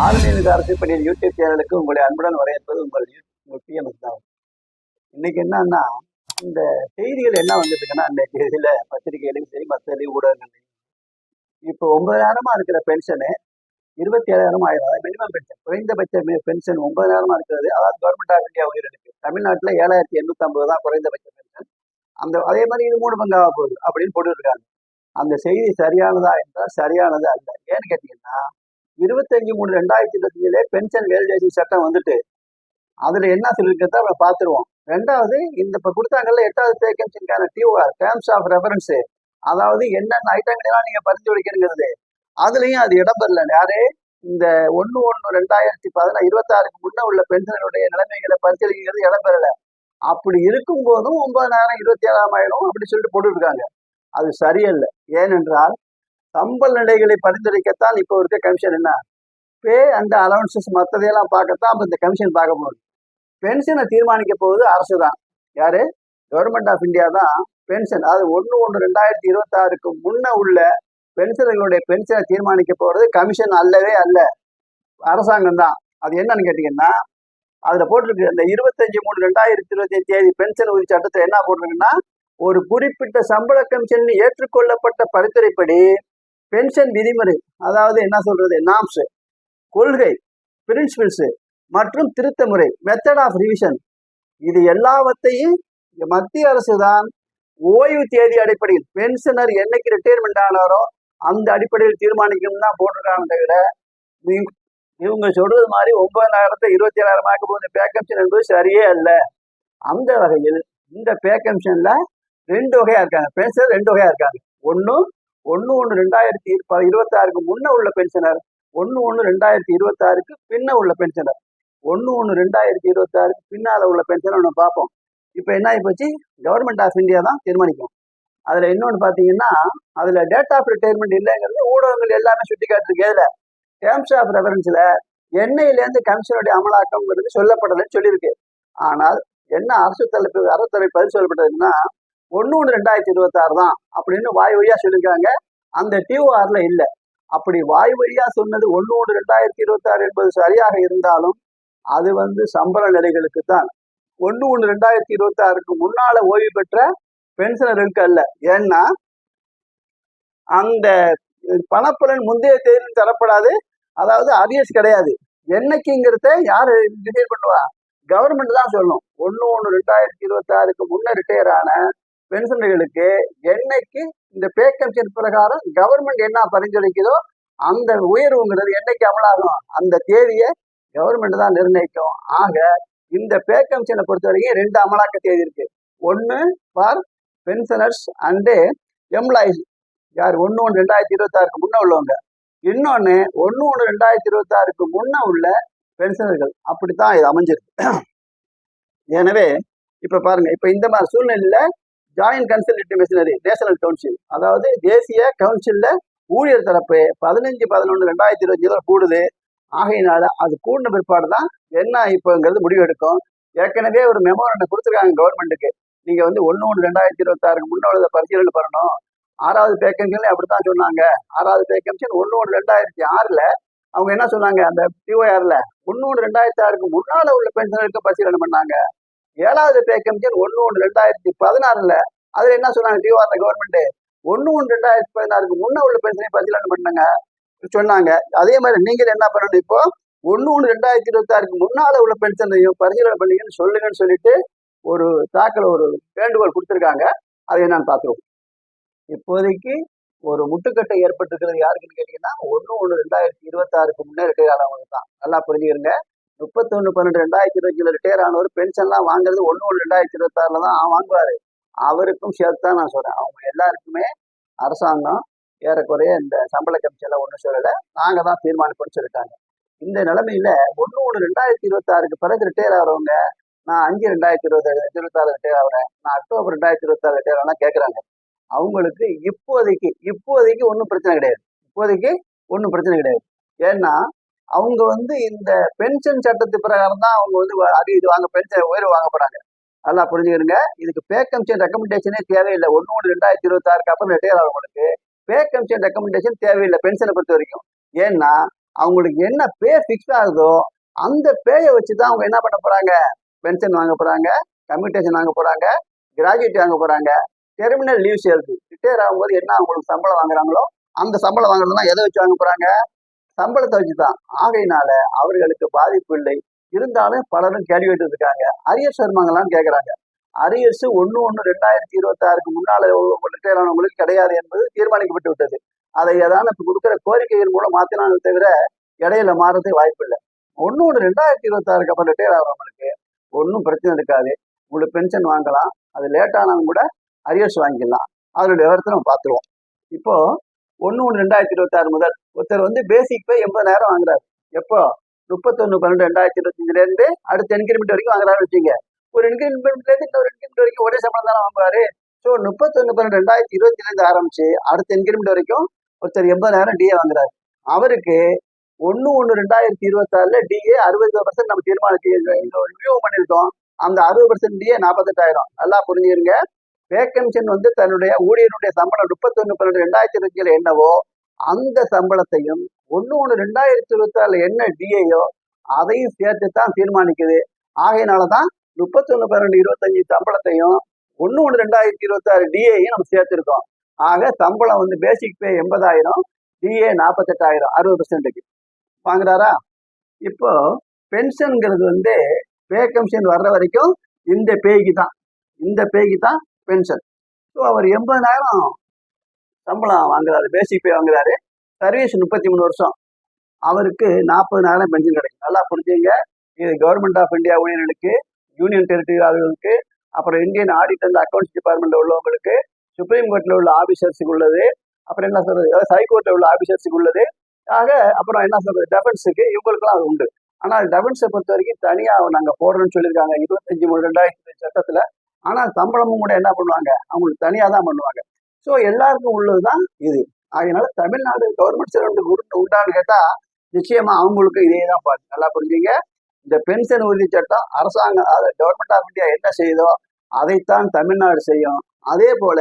ஆளுநருக்கு அரசு பணியில் யூடியூப் சேனலுக்கு உங்களுடைய அன்புடன் வரவேற்பது உங்கள் யூ- உங்கள் பிஎம்எஸ் தான் இன்னைக்கு என்னன்னா இந்த செய்திகள் என்ன வந்திருக்குன்னா இன்னைக்கு இதில் பத்திரிகைகளையும் சரி மற்றலையும் ஊடகங்கள்லையும். இப்போ ஒன்பதாயிரமா இருக்கிற பென்ஷனு இருபத்தி ஏழாயிரம் ஆயிரம் மினிமம் பென்ஷன் குறைந்தபட்ச பென்ஷன் ஒன்பதாயிரமா இருக்கிறது. அதாவது கவர்மெண்ட் ஆஃப் இந்தியா உயிரிழப்பு தமிழ்நாட்டில் ஏழாயிரத்தி எண்ணூத்தி ஐம்பது தான் குறைந்தபட்ச பென்ஷன் அந்த அதே மாதிரி இது மூணு பங்காக போகுது அப்படின்னு போட்டுருக்காங்க அந்த செய்தி சரியானதா என்றால் சரியானது அல்ல. ஏன்னு கேட்டீங்கன்னா இருபத்தஞ்சு மூணு ரெண்டாயிரத்தி இருபத்தஞ்சுல பென்ஷன் வேலிடேஷி சட்டம் வந்துட்டு அதுல என்ன சொல்லியிருக்கிறத நம்ம பார்த்துருவோம். ரெண்டாவது இந்த இப்போ கொடுத்தாங்கல்ல எட்டாவது வேகன்சிக்கான டியூஆர் டேர்ம்ஸ் ஆஃப் ரெஃபரன்ஸ் அதாவது என்னென்ன ஐட்டங்களெல்லாம் எல்லாம் பரிந்து வைக்கணுங்கிறது அதுலயும் அது இடம்பெறல யாரு? இந்த ஒன்று ஒன்று ரெண்டாயிரத்தி பதினாறு இருபத்தாறுக்கு முன்ன உள்ள பென்ஷனுடைய நிலைமைகளை பரிசீலிக்கிறது இடம்பெறல அப்படி இருக்கும் போதும் ஒன்பதாயிரம் இருபத்தி ஏழாம் ஆயிரம் அப்படி சொல்லிட்டு போட்டுருக்காங்க அது சரியல்ல. ஏனென்றால் சம்பள நிலைகளை பரிந்துரைக்கத்தான் இப்போ இருக்க கமிஷன் என்ன? பே அண்ட் அலவன்சஸ் மற்றதையெல்லாம் பார்க்கத்தான் அப்போ இந்த கமிஷன் பார்க்க போகுது. பென்ஷனை தீர்மானிக்க போகுது அரசு தான் யாரு? கவர்மெண்ட் ஆஃப் இந்தியா தான் பென்ஷன் அது ஒன்று ஒன்று ரெண்டாயிரத்தி இருபத்தாறுக்கு முன்ன உள்ள பென்ஷனர்களுடைய பென்ஷனை தீர்மானிக்க போகிறது கமிஷன் அல்லவே அல்ல. அரசாங்கம் தான். அது என்னன்னு கேட்டிங்கன்னா அதில் போட்டிருக்கு. இந்த இருபத்தஞ்சு மூணு ரெண்டாயிரத்தி இருபத்தி தேதி பென்ஷன் உறுதி சட்டத்தில் என்ன போட்டிருக்குன்னா ஒரு குறிப்பிட்ட சம்பள கமிஷன் ஏற்றுக்கொள்ளப்பட்ட பரிந்துரைப்படி பென்ஷன் விதிமுறை அதாவது என்ன சொல்றது நாம்ஸ் கொள்கை பிரின்சிபிள்ஸ் மற்றும் திருத்த முறை மெத்தட் ஆஃப் ரிவிஷன் இது எல்லாவற்றையும் மத்திய அரசு தான் ஓய்வு தேதி அடிப்படையில் பென்ஷனர் என்னைக்கு ரிட்டையர்மெண்ட் ஆனாரோ அந்த அடிப்படையில் தீர்மானிக்கணும் தான் போட்டிருக்காங்க தவிர இவங்க சொல்றது மாதிரி ஒன்பதாயிரத்தை இருபத்தி ஏழாயிரம் ஆக்க போகுது பேக்கம்ஷன் என்பது சரியே அல்ல. அந்த வகையில் இந்த பேக்கம்ஷனில் ரெண்டு வகையா இருக்காங்க பென்ஷனர் ரெண்டு வகையா இருக்காங்க. ஒன்றும் ஒன்று ஒன்று ரெண்டாயிரத்தி இருபத்தி இருபத்தாறுக்கு முன்ன உள்ள பென்ஷனர் ஒன்று ஒன்று ரெண்டாயிரத்தி இருபத்தாறுக்கு பின்ன உள்ள பென்ஷனர் ஒன்று ஒன்று ரெண்டாயிரத்தி இருபத்தாறுக்கு பின்னால் உள்ள பென்ஷனை நம்ம பார்ப்போம். இப்போ என்ன ஆகி போச்சு கவர்மெண்ட் ஆஃப் இந்தியா தான் தீர்மானிக்கும். அதில் இன்னொன்று பார்த்தீங்கன்னா அதில் டேட் ஆஃப் ரிட்டையர்மெண்ட் இல்லைங்கிறது ஊடகங்கள் எல்லாமே சுட்டி காட்டிருக்கு எதில் டேர்ம்ஸ் ஆஃப் ரெஃபரன்ஸில் எண்ணெயிலேருந்து கமிஷனுடைய அமலாக்கம்ங்கிறது சொல்லப்படலைன்னு சொல்லியிருக்கு. ஆனால் என்ன அரசு தலைப்பு அரசு தலைப்பு பதில் சொல்லப்பட்டதுன்னா ஒன்று ஒன்று ரெண்டாயிரத்தி இருபத்தாறு தான் அப்படின்னு வாய் வழியாக சொல்லியிருக்காங்க. அந்த டிஓஆர்ல இல்லை. அப்படி வாய் வழியாக சொன்னது ஒன்று ஒன்று ரெண்டாயிரத்தி இருபத்தாறு என்பது சரியாக இருந்தாலும் அது வந்து சம்பள நிலைகளுக்கு தான். ஒன்று ஒன்று ரெண்டாயிரத்தி இருபத்தாறுக்கு முன்னால் ஓய்வு பெற்ற பென்ஷனர்களுக்கு அல்ல. ஏன்னா அந்த பணப்பலன் முந்தைய தேதி தரப்படாது. அதாவது அரியர்ஸ் கிடையாது. என்னைக்குங்கிறத யார் டிசைட் பண்ணுவா? கவர்மெண்ட் தான் சொல்லணும். ஒன்று ஒன்று ரெண்டாயிரத்தி இருபத்தாறுக்கு முன்னே ரிட்டையர் ஆன பென்ஷனர்களுக்கு என்னைக்கு இந்த பே கமிஷன் பிரகாரம் கவர்மெண்ட் என்ன பரிந்துரைக்குதோ அந்த உயர்வுங்கிறது என்னைக்கு அமலாகும்? அந்த தேதியை கவர்மெண்ட் தான் நிர்ணயிக்கும். ஆக இந்த பே கமிஷனை பொறுத்த வரைக்கும் ரெண்டு அமலாக்க தேதி இருக்கு. ஒன்று ஃபார் பென்ஷனர்ஸ் அண்டு எம்ப்ளாயிஸ் யார்? ஒன்று ஒன்று ரெண்டாயிரத்தி இருபத்தாறுக்கு முன்ன உள்ளவங்க. இன்னொன்று ஒன்று ஒன்று ரெண்டாயிரத்தி இருபத்தாறுக்கு முன்ன உள்ள பென்ஷனர்கள் அப்படித்தான் இது அமைஞ்சிருக்கு. எனவே இப்போ பாருங்க இப்போ இந்த மாதிரி சூழ்நிலையில joint consultative machinery national council அதாவது தேசிய கவுன்சிலில் ஊழியர் தரப்பு பதினஞ்சு பதினொன்று ரெண்டாயிரத்தி இருபத்தி கூடுது. ஆகையினால அது கூடின பிற்பாடு தான் என்ன இப்போங்கிறது முடிவெடுக்கும். ஏற்கனவே ஒரு மெமோரண்டை கொடுத்துருக்காங்க கவர்மெண்ட்டுக்கு நீங்கள் வந்து ஒன்று ஒன்று ரெண்டாயிரத்தி இருபத்தாறுக்கு முன்னோட பரிசீலனை பண்ணணும். ஆறாவது பே கமிஷன்ல அப்படித்தான் சொன்னாங்க. ஆறாவது பே கமிஷன் ஒன்று ஒன்று ரெண்டாயிரத்தி ஆறில் அவங்க என்ன சொன்னாங்க? அந்த டிஓஆரில் ஒன்று ஒன்று ரெண்டாயிரத்தி ஆறுக்கு முன்னால் உள்ள பென்ஷனருக்கு பரிசீலனை பண்ணாங்க. ஏழாவது பே கமிஷன் ஒன்று ஒன்று ரெண்டாயிரத்தி பதினாறுல அதுல என்ன சொன்னாங்க டிஓஆர்ல கவர்மெண்ட் ஒன்று ஒன்று ரெண்டாயிரத்தி பதினாறுக்கு முன்ன உள்ள பிரச்சனை பரிசீலனை பண்ணாங்க. சொன்னாங்க. அதே மாதிரி நீங்கள் என்ன பண்ணணும் இப்போ? ஒன்று ஒன்று ரெண்டாயிரத்தி இருபத்தாறுக்கு முன்னால உள்ள பென்ஷனையும் பரிசீலனை பண்ணீங்கன்னு சொல்லுங்கன்னு சொல்லிட்டு ஒரு தாக்கல் ஒரு வேண்டுகோள் கொடுத்துருக்காங்க. அதை என்னன்னு பார்த்துருவோம். இப்போதைக்கு ஒரு முட்டுக்கட்டை ஏற்பட்டிருக்கிறது யாருக்குன்னு கேட்டீங்கன்னா ஒன்று ஒன்று ரெண்டாயிரத்தி இருபத்தாறுக்கு முன்னே இருக்கிற ஆனவங்க தான் நல்லா புரிஞ்சுக்கிறங்க முப்பத்தொன்று பன்னெண்டு ரெண்டாயிரத்தி இருபத்தில ரிட்டையர் ஆனவர் பென்ஷன்லாம் வாங்குறது ஒன்று ஒன்று ரெண்டாயிரத்தி இருபத்தாறுல தான் வாங்குவார். அவருக்கும் சேர்த்து தான் நான் சொல்கிறேன் அவங்க எல்லாருக்குமே அரசாங்கம் ஏறக்குறைய இந்த சம்பள கமிஷன்ல ஒன்றும் சொல்லலை. நாங்கள் தான் தீர்மானிப்போம்னு சொல்லிட்டாங்க. இந்த நிலைமையில ஒன்று ஒன்று ரெண்டாயிரத்தி இருபத்தாறுக்கு பிறகு ரிட்டையர் ஆகிறவங்க நான் அஞ்சு ரெண்டாயிரத்தி இருபது இருபத்தாறு ரிட்டையர் ஆகிறேன். நான் அக்டோபர் ரெண்டாயிரத்தி இருபத்தாறு ரிட்டையர் ஆனால் கேட்குறாங்க அவங்களுக்கு இப்போதைக்கு இப்போதைக்கு ஒன்றும் பிரச்சனை கிடையாது. இப்போதைக்கு ஒன்றும் பிரச்சனை கிடையாது. ஏன்னா அவங்க வந்து இந்த பென்ஷன் சட்டத்து பிரகாரம் தான் அவங்க வந்து அது இது வாங்க பென்ஷன் உயர்வு வாங்க போறாங்க. நல்லா புரிஞ்சுக்கிறங்க இதுக்கு பே கமிஷன் ரெக்கமெண்டேஷனே தேவையில்லை. ஒன்று ஒன்று ரெண்டாயிரத்தி இருபத்தாறுக்கு அப்புறம் ரிட்டையர் ஆகிறவங்களுக்கு பே கமிஷன் ரெக்கமெண்டேஷன் தேவையில்லை பென்ஷனை பொறுத்த வரைக்கும். ஏன்னா அவங்களுக்கு என்ன பே ஃபிக்ஸ் ஆகுதோ அந்த பேயை வச்சு தான் அவங்க என்ன பண்ண போறாங்க? பென்ஷன் வாங்க போறாங்க கம்யூட்டேஷன் வாங்க போறாங்க கிராஜுவேட் வாங்க போறாங்க. டெர்மினல் லீவ் சேல்ரி ரிட்டையர் ஆகும்போது என்ன அவங்களுக்கு சம்பளம் வாங்குறாங்களோ அந்த சம்பளம் வாங்குறதுலாம் எதை வச்சு வாங்க போறாங்க? சம்பளத்தை வச்சு தான் ஆகையினால அவர்களுக்கு பாதிப்பு இல்லை. இருந்தாலும் பலரும் கேள்வி கேட்டு இருக்காங்க அரியர்ஸ் வருமாங்களான்னு கேட்குறாங்க அரியர்ஸ் ஒன்று ஒன்று ரெண்டாயிரத்தி இருபத்தாறுக்கு ஆறுக்கு முன்னால் ஆனவங்களுக்கு கிடையாது என்பது தீர்மானிக்கப்பட்டு விட்டது. அதை ஏதாவது இப்போ கொடுக்குற கோரிக்கைகள் மூலம் மாற்றினாங்க தவிர இடையில மாறதே வாய்ப்பு இல்லை. ஒன்று ஒன்று ரெண்டாயிரத்தி இருபத்தாறுக்கு அப்புறம் ரிட்டையர் ஆகிறவங்களுக்கு ஒன்றும் பிரச்சனை இருக்காது. உங்களுக்கு பென்ஷன் வாங்கலாம். அது லேட்டானவங்க கூட அரியர்ஸ் வாங்கிடலாம் அதனுடைய விவரத்தை நம்ம பார்த்துருவோம். இப்போ ஒன்று ஒன்று ரெண்டாயிரத்தி இருபத்தாறு முதல் ஒருத்தர் வந்து பேசிக் பே எண்பதாயிரம் வாங்குறாரு எப்போ முப்பத்தொன்று பன்னெண்டு ரெண்டாயிரத்தி இருபத்தஞ்சிலேருந்து அடுத்த இன்கிரிமெண்ட் வரைக்கும் வாங்குறாருன்னு வச்சுங்க ஒரு இன்கிரிமெண்ட்லேருந்து இன்னொரு இன்கிரிமெண்ட் வரைக்கும் ஒரே சம்பளம் தானே வாங்குவாரு ஸோ முப்பத்தொன்று பன்னெண்டு ரெண்டாயிரத்தி இருபத்திலேருந்து ஆரம்பிச்சு அடுத்த இன்கிரிமெண்ட் வரைக்கும் ஒருத்தர் எண்பதாயிரம் டிஏ வாங்குறாரு அவருக்கு ஒன்று ஒன்று ரெண்டாயிரத்தி இருபத்தாறுல டிஏ அறுபது பர்சன்ட் நம்ம தீர்மானம் ரிவ்யூ பண்ணியிருக்கோம் அந்த அறுபது பர்சன்ட் டிஏ நாற்பத்தெட்டாயிரம் நல்லா புரிஞ்சுருங்க வேக்கன்ஷன் வந்து தன்னுடைய ஊழியருடைய சம்பளம் முப்பத்தொன்று பன்னெண்டு ரெண்டாயிரத்தி இருபத்தில என்னவோ அந்த சம்பளத்தையும் ஒன்று ஒன்று ரெண்டாயிரத்தி இருபத்தாறுல என்ன டிஏயோ அதையும் சேர்த்து தான் தீர்மானிக்குது. ஆகையினால தான் முப்பத்தொன்று பன்னெண்டு இருபத்தஞ்சு சம்பளத்தையும் ஒன்று ஒன்று ரெண்டாயிரத்தி இருபத்தாறு டிஏயும் நம்ம சேர்த்துருக்கோம். ஆக சம்பளம் வந்து பேசிக் பே எண்பதாயிரம் டிஏ நாற்பத்தெட்டாயிரம் அறுபது பர்சன்ட்டுக்கு வாங்குறாரா? இப்போ பென்ஷனுங்கிறது வந்து பே கமிஷன் வர்ற வரைக்கும் இந்த பேய்க்கு தான் இந்த பேய்க்கு தான் பென்ஷன் ஸோ அவர் எண்பதாயிரம் சம்பளம் வாங்குறாரு பேசிக் பே வாங்குறாரு. சர்வீஸ் முப்பத்தி மூணு வருஷம். அவருக்கு நாற்பதுனாயிரம் பென்ஷன் கிடைக்கும். நல்லா புரிஞ்சுங்க. இது கவர்மெண்ட் ஆஃப் இந்தியா ஊழியர்களுக்கு யூனியன் டெரிட்டரியாளர்களுக்கு அப்புறம் Indian audit and accounts department உள்ளவங்களுக்கு சுப்ரீம் கோர்ட்டில் உள்ள ஆஃபீஸர்ஸுக்கு உள்ளது. அப்புறம் என்ன சொல்றது? ஹை கோர்ட்டில் உள்ள ஆஃபீஸர்ஸுக்கு உள்ளது. ஆக அப்புறம் என்ன சொல்றது? டெஃபென்ஸுக்கு இவங்களுக்குலாம் அது உண்டு. ஆனால் டெஃபென்ஸை பொறுத்த வரைக்கும் தனியாக நாங்கள் போடுறோம்னு சொல்லியிருக்காங்க. இருபத்தஞ்சு மூணு ரெண்டாயிரத்தி சட்டத்தில் ஆனால் சம்பளமும் கூட என்ன பண்ணுவாங்க? அவங்களுக்கு தனியாக தான் பண்ணுவாங்க. ஸோ எல்லாருக்கும் உள்ளது தான் இது. அதனால தமிழ்நாடு கவர்மெண்ட் சர்வெண்ட் உண்டான்னு கேட்டால் நிச்சயமா அவங்களுக்கு இதே தான் பாருங்க நல்லா புரிஞ்சுங்க. இந்த பென்ஷன் உறுதி சட்டம் அரசாங்கம் அதாவது கவர்மெண்ட் ஆஃப் இந்தியா என்ன செய்யுதோ அதைத்தான் தமிழ்நாடு செய்யும். அதே போல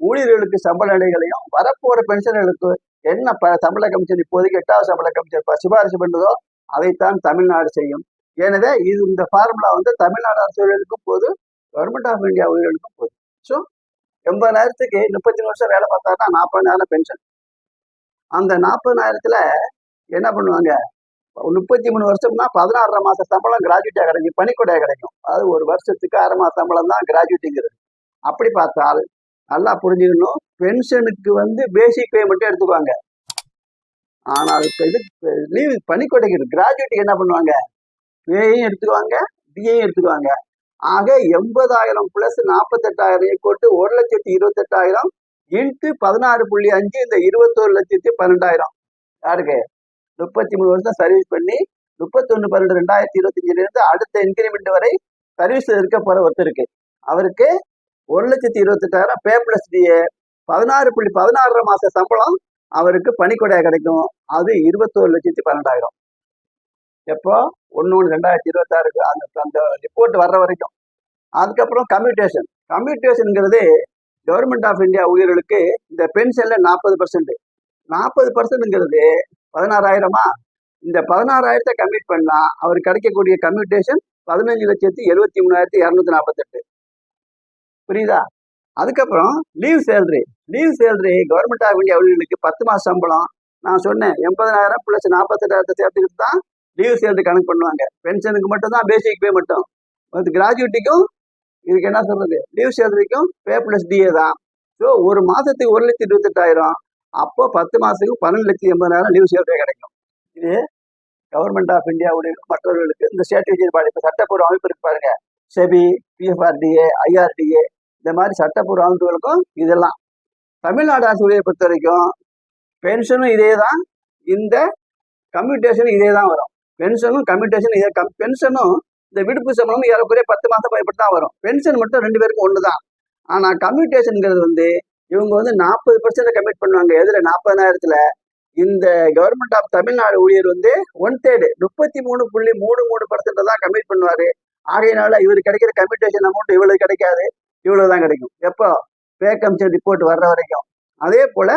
ஊழியர்களுக்கு சம்பள நிலைகளையும் வரப்போற பென்ஷன்களுக்கு என்ன ப சம்பள கமிஷன் இப்போதைக்கு எட்டாவது சம்பள கமிஷன் சிபாரிசு பண்ணுதோ அதைத்தான் தமிழ்நாடு செய்யும். எனவே இது இந்த ஃபார்முலா வந்து தமிழ்நாடு அரசு போது கவர்மெண்ட் ஆஃப் இந்தியா ஊழியர்களுக்கும் போகுது. ஸோ எண்பதாயிரத்துக்கு முப்பத்தஞ்சு வருஷம் வேலை பார்த்தா தான் நாற்பதாயிரம் பென்ஷன் அந்த நாற்பதாயிரத்துல என்ன பண்ணுவாங்க? முப்பத்தி மூணு வருஷம்னா பதினாறரை மாச சம்பளம் கிராஜுவேட்டாக கிடைக்கும் பணிக்கொடையாக கிடைக்கும். அது ஒரு வருஷத்துக்கு அரை மாச சம்பளம் தான் கிராஜுவேட்டுங்கிறது அப்படி பார்த்தால் நல்லா புரிஞ்சுக்கணும் பென்ஷனுக்கு வந்து பேசிக் பேமெண்ட்டே எடுத்துக்குவாங்க. ஆனால் இப்போ இது லீவ் பணிக்கொடைக்கு கிராஜுவேட்டுக்கு என்ன பண்ணுவாங்க? பேயும் எடுத்துக்குவாங்க டிஏயும் எடுத்துக்குவாங்க. ஆக எண்பதாயிரம் பிளஸ் நாற்பத்தெட்டாயிரம் கோட்டு ஒரு லட்சத்தி இருபத்தெட்டாயிரம் இன்ட்டு பதினாறு புள்ளி அஞ்சு இந்த இருபத்தோரு லட்சத்தி பன்னெண்டாயிரம். யாருக்கு? முப்பத்தி மூணு வருஷம் சர்வீஸ் பண்ணி முப்பத்தொன்று பன்னெண்டு ரெண்டாயிரத்தி இருபத்தஞ்சுல இருந்து அடுத்த இன்கிரிமெண்ட் வரை சர்வீஸ் இருக்க போற ஒருத்தருக்கு. அவருக்கு ஒரு லட்சத்தி இருபத்தெட்டாயிரம் பே பிளஸ் டிஏ பதினாறு புள்ளி பதினாறரை மாச சம்பளம் அவருக்கு பனிக்கொடையா கிடைக்கும். அது இருபத்தோரு லட்சத்தி பன்னெண்டாயிரம். எப்போ? ஒன்று ஒன்று ரெண்டாயிரத்தி இருபத்தாறுக்கு அந்த அந்த ரிப்போர்ட் வர்ற வரைக்கும். அதுக்கப்புறம் கம்யூட்டேஷன் கம்யூட்டேஷனுங்கிறது கவர்மெண்ட் ஆஃப் இந்தியா ஊழியர்களுக்கு இந்த பென்ஷனில் நாற்பது பர்சன்ட் நாற்பது பர்சன்ட்ங்கிறது பதினாறாயிரமா? இந்த பதினாறாயிரத்தை கம்மிட் பண்ணால் அவர் கிடைக்கக்கூடிய கம்யூட்டேஷன் பதினஞ்சு லட்சத்தி எழுபத்தி மூணாயிரத்தி இரநூத்தி நாற்பத்தெட்டு. புரியுதா? அதுக்கப்புறம் leave salary leave salary government of India ஊழியர்களுக்கு பத்து மாதம் சம்பளம். நான் சொன்னேன் எண்பதாயிரம் பிளஸ் நாற்பத்தெட்டாயிரத்தை சேர்த்துக்கிட்டு தான் லீவ் சேலரி கணக்கு பண்ணுவாங்க. பென்ஷனுக்கு மட்டும் தான் பேசிக் பே மட்டும் அது கிராஜுவேட்டிக்கும் இதுக்கு என்ன சொல்றது? லீவ் சேலரிக்கும் பே பிளஸ் டிஏ தான். ஸோ ஒரு மாதத்துக்கு ஒரு லட்சத்தி இருபத்தெட்டாயிரம். அப்போ பத்து மாதத்துக்கு பன்னெண்டு லட்சத்தி எண்பதாயிரம் லீவ் சேலரி கிடைக்கும். இது கவர்மெண்ட் ஆஃப் இந்தியாவுடைய மற்றவர்களுக்கு இந்த ஸ்டேட் பாடி இப்போ சட்டப்பூர்வ அமைப்பு இருக்கு பாருங்க. செபி பிஎஃப்ஆர்டிஏ ஐஆர்டிஏ இந்த மாதிரி சட்டப்பூர்வ அமைப்புகளுக்கும் இதெல்லாம். தமிழ்நாடு ஆசிரியரை பொறுத்த வரைக்கும் பென்ஷனும் இதே தான். இந்த கம்யூட்டேஷனும் இதே தான் வரும். பென்ஷனும் கம்யூட்டேஷன் இதே கம் பென்ஷனும் இந்த விடுப்பு சம்பளமும் ஏறக்குறைய பத்து மாதம் பயப்பட்டு தான் வரும். பென்ஷன் மட்டும் ரெண்டு பேருக்கும் ஒன்று தான் ஆனால் கம்யூட்டேஷனுங்கிறது வந்து இவங்க வந்து நாற்பது பர்சன்ட் கமிட் பண்ணுவாங்க. எதில்? நாற்பதாயிரத்தில் இந்த கவர்மெண்ட் ஆஃப் தமிழ்நாடு ஊழியர் வந்து ஒன் தேர்டு முப்பத்தி மூணு புள்ளி மூணு மூணு பர்சன்ட் தான் கமிட் பண்ணுவார். ஆகையினால இவர் கிடைக்கிற கம்யூட்டேஷன் அமௌண்ட் இவ்வளவு கிடைக்காது. இவ்வளவு தான் கிடைக்கும். எப்போ? பே கமிஷன் ரிப்போர்ட் வர்ற வரைக்கும். அதே போல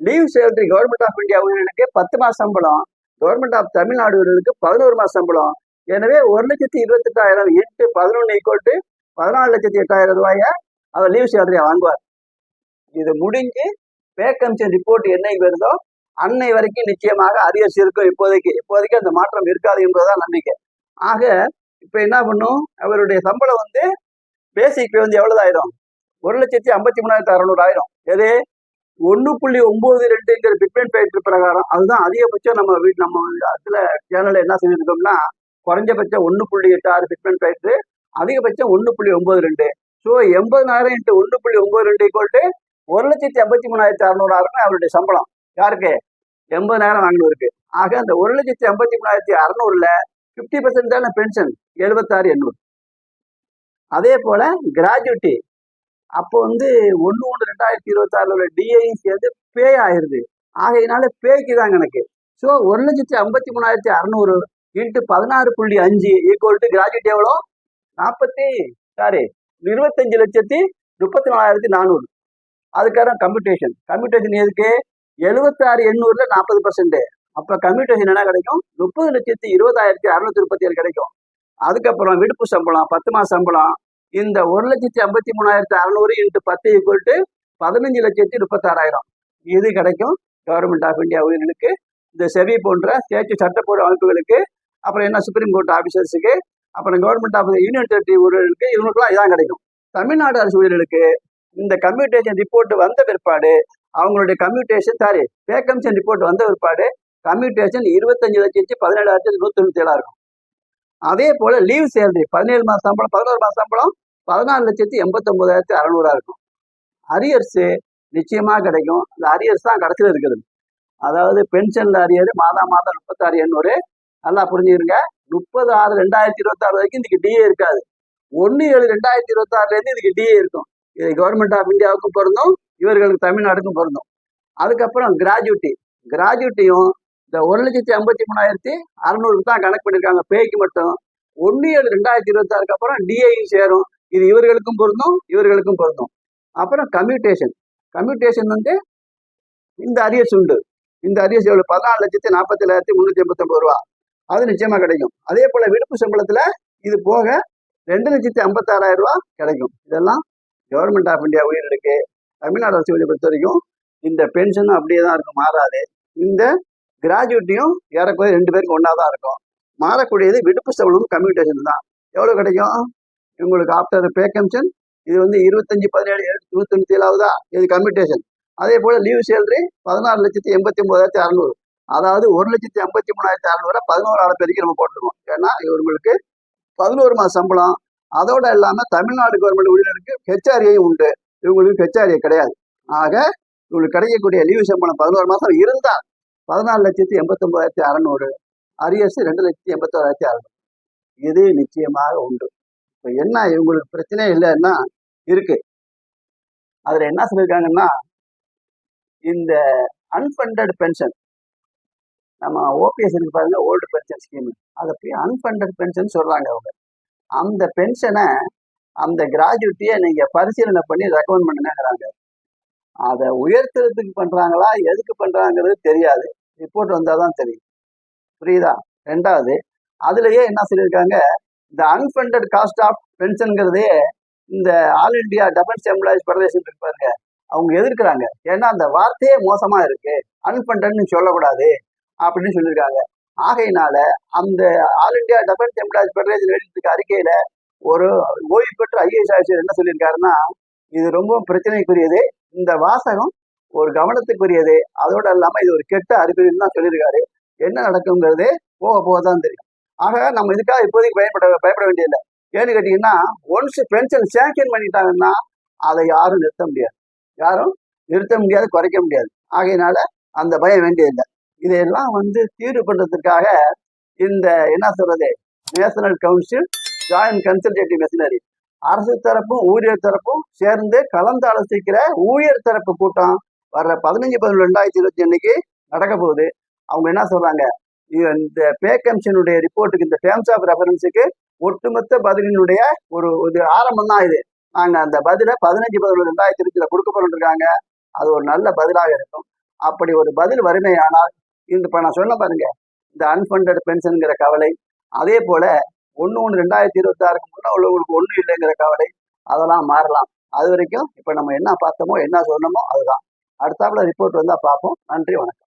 leave salary government of India ஊழியர்களுக்கு பத்து மாதம் சம்பளம் கவர்மெண்ட் ஆஃப் தமிழ்நாடுகளுக்கு பதினோரு மாதம் சம்பளம் எனவே ஒரு லட்சத்தி இருபத்தெட்டாயிரம் எட்டு பதினொன்று ஈக்குவல் பதினாலு லட்சத்தி எட்டாயிரம் ரூபாயை அவர் லீவ் சேலரியா வாங்குவார். இது முடிஞ்சு பே ரிப்போர்ட் என்னைக்கு வருதோ அன்னை வரைக்கும் நிச்சயமாக அரியர்ஸ் இருக்கும். இப்போதைக்கு இப்போதைக்கு அந்த மாற்றம் இருக்காது என்பதுதான் நம்பிக்கை. ஆக இப்ப என்ன பண்ணும்? அவருடைய சம்பளம் வந்து பேசிக் வந்து எவ்வளவு ஆயிரும் ஒரு லட்சத்தி ஐம்பத்தி மூணாயிரத்தி அறுநூறு ஆயிரம் எது? ஒன்று புள்ளி ஒன்பது ரெண்டுங்கிற பிட்மெண்ட் பயிற்று பிரகாரம். அதுதான் அதிகபட்சம் நம்ம வீட்டு நம்ம அதில் சேனல்ல என்ன சொல்லியிருக்கோம்னா குறைஞ்சபட்சம் ஒன்று புள்ளி எட்டு ஆறு பிட்மெண்ட் பயிற்று அதிகபட்சம் ஒன்று புள்ளி ஒன்பது ரெண்டு. ஸோ எண்பதாயிரம் இன்ட்டு ஒன்று புள்ளி ஒன்பது ரெண்டு கோல்ட்டு ஒரு லட்சத்தி ஐம்பத்தி மூணாயிரத்தி அறுநூறு ஆறுன்னு அவருடைய சம்பளம். யாருக்கு? எண்பதாயிரம் வாங்கினவருக்கு. ஆக அந்த ஒரு லட்சத்தி ஐம்பத்தி மூணாயிரத்தி அறநூறுல ஃபிஃப்டி பர்சன்ட் தானே பென்ஷன் எழுபத்தாறு எண்ணூறு. அதே போல கிராஜுவிட்டி அப்போ வந்து ஒன்று ஒன்று ரெண்டாயிரத்தி இருபத்தாறுல உள்ள டிஐயும் சேர்ந்து பே ஆயிடுது ஆகையினால பேய்க்கு தான் கணக்கு. ஸோ ஒரு லட்சத்தி ஐம்பத்தி மூணாயிரத்தி அறநூறு இன்ட்டு பதினாறு புள்ளி அஞ்சு ஈக்குவல் டு கிராஜுவேட் எவ்வளோ? நாற்பத்தி சாரி இருபத்தஞ்சு லட்சத்தி முப்பத்தி நாலாயிரத்தி நானூறு. அதுக்கான கம்ப்யூட்டேஷன் கம்ப்யூட்டேஷன் எதுக்கு? எழுபத்தாறு எண்ணூறுல நாற்பது பர்சன்ட் அப்போ கம்ப்யூட்டேஷன் என்ன கிடைக்கும்? முப்பது லட்சத்தி இருபதாயிரத்தி அறுநூத்தி முப்பத்தி ஏழு கிடைக்கும். அதுக்கப்புறம் விடுப்பு சம்பளம் பத்து மாச சம்பளம். இந்த ஒரு லட்சத்தி ஐம்பத்தி மூணாயிரத்தி அறநூறு இன்ட்டு பத்து ஈக்குவல் டு பதினஞ்சு லட்சத்தி முப்பத்தாறாயிரம். இது கிடைக்கும் கவர்மெண்ட் ஆஃப் இந்தியா ஊழியர்களுக்கு இந்த செவி போன்ற சேர்த்து சட்டப்பூர்வ அமைப்புகளுக்கு அப்புறம் என்ன சுப்ரீம் கோர்ட் ஆஃபீஸர்ஸுக்கு அப்புறம் கவர்மெண்ட் ஆஃப் யூனியன் டெரிட்டரி ஊழியர்களுக்கு இவங்களுக்குலாம் இதான் கிடைக்கும். தமிழ்நாடு அரசு ஊழியர்களுக்கு இந்த கம்யூட்டேஷன் ரிப்போர்ட் வந்த பிற்பாடு அவங்களுடைய கம்யூட்டேஷன் சாரி வேக்கன்சன் ரிப்போர்ட் வந்த பிற்பாடு கம்யூட்டேஷன் இருபத்தஞ்சு லட்சத்தி பதினேழாயிரத்தி நூற்றி தொண்ணூத்தி ஏழாக இருக்கும். அதே போல் லீவ் சேலரி பதினேழு மாதம் சம்பளம் பதினோரு மாதம் சம்பளம் பதினாலு லட்சத்தி எண்பத்தொம்போதாயிரத்தி அறநூறாக இருக்கும். அரியர்ஸு நிச்சயமாக கிடைக்கும். அந்த அரியர்ஸ் தான் கடைசியில் இருக்குது. அதாவது பென்ஷன்ல அரியர் மாதம் மாதம் முப்பத்தாறு எண்ணூறு நல்லா புரிஞ்சுக்கிறீங்க முப்பது ஆறு ரெண்டாயிரத்தி இருபத்தாறு வரைக்கும் இதுக்கு டிஏ இருக்காது. ஒன்று ஏழு ரெண்டாயிரத்தி இருபத்தாறுலருந்து இதுக்கு டிஏ இருக்கும். இது கவர்மெண்ட் ஆஃப் இந்தியாவுக்கும் பொருந்தும் இவர்களுக்கு தமிழ்நாடுக்கும் பொருந்தும். அதுக்கப்புறம் கிராஜுவிட்டி கிராஜுவிட்டியும் இந்த ஒரு லட்சத்தி ஐம்பத்தி மூணாயிரத்தி அறநூறுக்கு தான் கணக்கு பண்ணியிருக்காங்க பேய்க்கு மட்டும். ஒன்று ஏழு ரெண்டாயிரத்தி இருபத்தாறுக்கு அப்புறம் டிஏயும் சேரும். இது இவர்களுக்கும் பொருந்தும் இவர்களுக்கும் பொருந்தும். அப்புறம் கம்யூட்டேஷன் கம்யூட்டேஷன் வந்து இந்த அரியர்ஸ் உண்டு. இந்த அரியர்ஸ் எவ்வளோ பதினாலு லட்சத்தி நாற்பத்தி ஏழாயிரத்தி முந்நூற்றி எண்பத்தொம்பது ரூபா. அது நிச்சயமா கிடைக்கும். அதே போல விடுப்பு சம்பளத்துல இது போக ரெண்டு லட்சத்தி ஐம்பத்தாறாயிரம் ரூபா கிடைக்கும். இதெல்லாம் கவர்மெண்ட் ஆஃப் இந்தியா உயிரிழக்கு தமிழ்நாடு அரசு வழியை பொறுத்த வரைக்கும் இந்த பென்ஷனும் அப்படியே தான் இருக்கும் மாறாது. இந்த கிராஜுவேட்டியும் ஏறக்குறைய ரெண்டு பேருக்கு ஒன்றா தான் இருக்கும். மாறக்கூடியது விடுப்பு சம்பளமும் கம்யூட்டேஷன் தான். எவ்வளோ கிடைக்கும்? உங்களுக்கு ஆஃப்டர் பே கமிஷன் இது வந்து இருபத்தஞ்சு பதினேழு இருபத்தஞ்சு ஏழாவதா? இது கம்யூனிகேஷன் அதே போல் லீவ் சேலரி பதினாறு லட்சத்தி எண்பத்தி ஒன்பதாயிரத்தி அறநூறு. அதாவது ஒரு லட்சத்தி ஐம்பத்தி மூணாயிரத்தி அறநூறு பதினோரு பேருக்கு நம்ம போட்டுருவோம். ஏன்னா இவங்களுக்கு பதினோரு மாதம் சம்பளம். அதோட இல்லாம தமிழ்நாடு கவர்மெண்ட் ஊழியருக்கு ஹெச்ஆர்ஏயும் உண்டு. இவங்களுக்கு ஹெச்ஆர்ஏ கிடையாது. ஆக இவங்களுக்கு கிடைக்கக்கூடிய லீவு சம்பளம் பதினோரு மாதம் இருந்தால் பதினாலு லட்சத்தி எண்பத்தொம்போதாயிரத்தி அறநூறு. அரியர்ஸ் ரெண்டு லட்சத்தி எண்பத்தோராயிரத்தி அறநூறு. இது நிச்சயமாக உண்டு. இப்போ என்ன இவங்களுக்கு பிரச்சனை இல்லைன்னா இருக்கு. அதில் என்ன சொல்லியிருக்காங்கன்னா இந்த அன்ஃபண்டட் பென்ஷன் நம்ம ஓபிஎஸ் இருக்கு பாருங்க ஓல்டு பென்ஷன் ஸ்கீம் அதை போய் அன்ஃபண்டட் பென்ஷன் சொல்றாங்க அவங்க. அந்த பென்ஷனை அந்த கிராஜுவிட்டியை நீங்க பரிசீலனை பண்ணி ரெக்கமெண்ட் பண்ணுங்கிறாங்க அதை உயர்த்துறதுக்கு பண்றாங்களா எதுக்கு பண்றாங்கிறது தெரியாது. ரிப்போர்ட் வந்தால் தான் தெரியும். புரியுதா? ரெண்டாவது அதுலயே என்ன சொல்லியிருக்காங்க இந்த அன்ஃபண்டட் காஸ்ட் ஆஃப் பென்ஷனுங்கிறதே இந்த all India doubles employees federation இருக்கு பாருங்க. அவங்க எதிர்க்கிறாங்க. ஏன்னா அந்த வார்த்தையே மோசமா இருக்கு. அன்ஃபண்டட்னு சொல்லக்கூடாது. அப்படின்னு சொல்லியிருக்காங்க. ஆகையினால அந்த all India doubles employees federation வெளியிட்டிருக்க அறிக்கையில ஒரு ஓய்வு பெற்ற ஐஏஎஸ் ஆஃபீஸர் என்ன சொல்லியிருக்காருன்னா இது ரொம்ப பிரச்சனைக்குரியது. இந்த வாசகம் ஒரு கவனத்துக்குரியது. அதோட இல்லாம இது ஒரு கெட்ட அறிகுறின்னு தான் சொல்லியிருக்காரு. என்ன நடக்குங்கிறது போக போக தான் தெரியும். ஆக நம்ம இதுக்காக இப்போதைக்கு பயப்பட பயப்பட வேண்டியதில்லை. ஏன்னு கேட்டீங்கன்னா ஒன்ஸ் பென்ஷன் சேங்ஷன் பண்ணிட்டாங்கன்னா அதை யாரும் நிறுத்த முடியாது. யாரும் நிறுத்த முடியாது குறைக்க முடியாது. ஆகையினால அந்த பயம் வேண்டியதில்லை. இதையெல்லாம் வந்து தீர்வு பண்றதுக்காக இந்த என்ன சொல்றது? National council joint consultative machinery அரசு தரப்பும் ஊழியர் தரப்பும் சேர்ந்து கலந்து ஆலோசிக்கிற ஊழியர் தரப்பு கூட்டம் வர்ற பதினஞ்சு பதினொன்று ரெண்டாயிரத்தி இருபத்தி அன்னைக்கு நடக்க போகுது. அவங்க என்ன சொல்றாங்க? இது இந்த பே கமிஷனுடைய ரிப்போர்ட்டுக்கு இந்த டேர்ம்ஸ் ஆஃப் ரெஃபரன்ஸுக்கு ஒட்டுமொத்த பதிலினுடைய ஒரு ஒரு ஆரம்பம் தான் இது. நாங்கள் அந்த பதிலை பதினஞ்சு பதினொன்று ரெண்டாயிரத்தி இருபத்தில கொடுக்க போறோம் இருக்காங்க. அது ஒரு நல்ல பதிலாக இருக்கும். அப்படி ஒரு பதில் வறுமையானால் இந்த இப்போ நான் சொன்ன பாருங்க இந்த அன்ஃபண்டட் பென்ஷனுங்கிற கவலை அதே போல ஒன்று ஒன்று ரெண்டாயிரத்தி இருபத்தி ஆறுக்கு முன்னே உள்ளவங்களுக்கு ஒன்றும் இல்லைங்கிற கவலை அதெல்லாம் மாறலாம். அது வரைக்கும் இப்போ நம்ம என்ன பார்த்தோமோ என்ன சொன்னோமோ அதுதான். அடுத்தாப்புல ரிப்போர்ட் வந்தால் பார்ப்போம். நன்றி வணக்கம்.